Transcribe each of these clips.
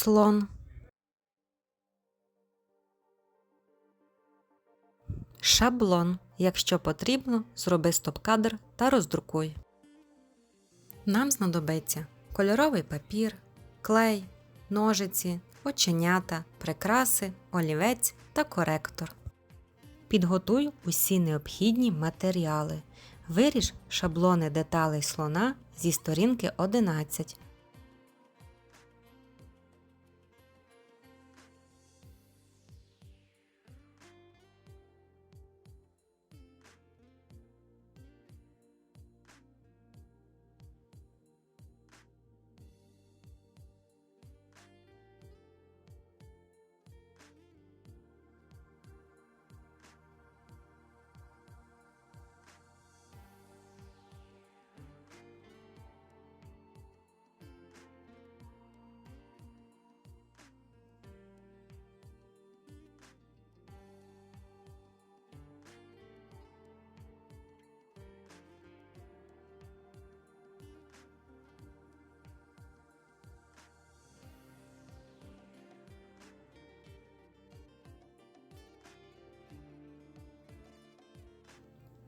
Слон. Шаблон. Якщо потрібно, зроби стоп-кадр та роздрукуй. Нам знадобиться кольоровий папір, клей, ножиці, оченята, прикраси, олівець та коректор. Підготуй усі необхідні матеріали. Виріж шаблони деталей слона зі сторінки 11.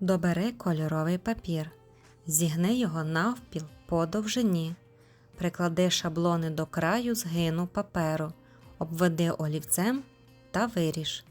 Добери кольоровий папір. Зігни його навпіл по довжині. Приклади шаблони до краю згину паперу, обведи олівцем та виріж.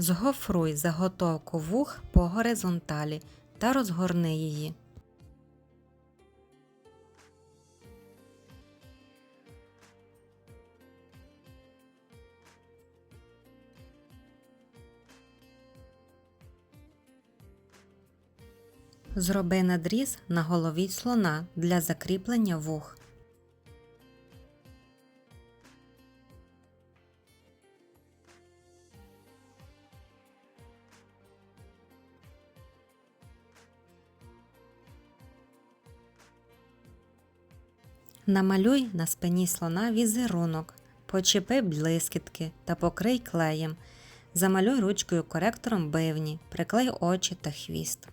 Згофруй заготовку вух по горизонталі та розгорни її. Зроби надріз на голові слона для закріплення вух. Намалюй на спині слона візерунок, почепи блискітки та покрий клеєм. Замалюй ручкою коректором бивні, приклей очі та хвіст.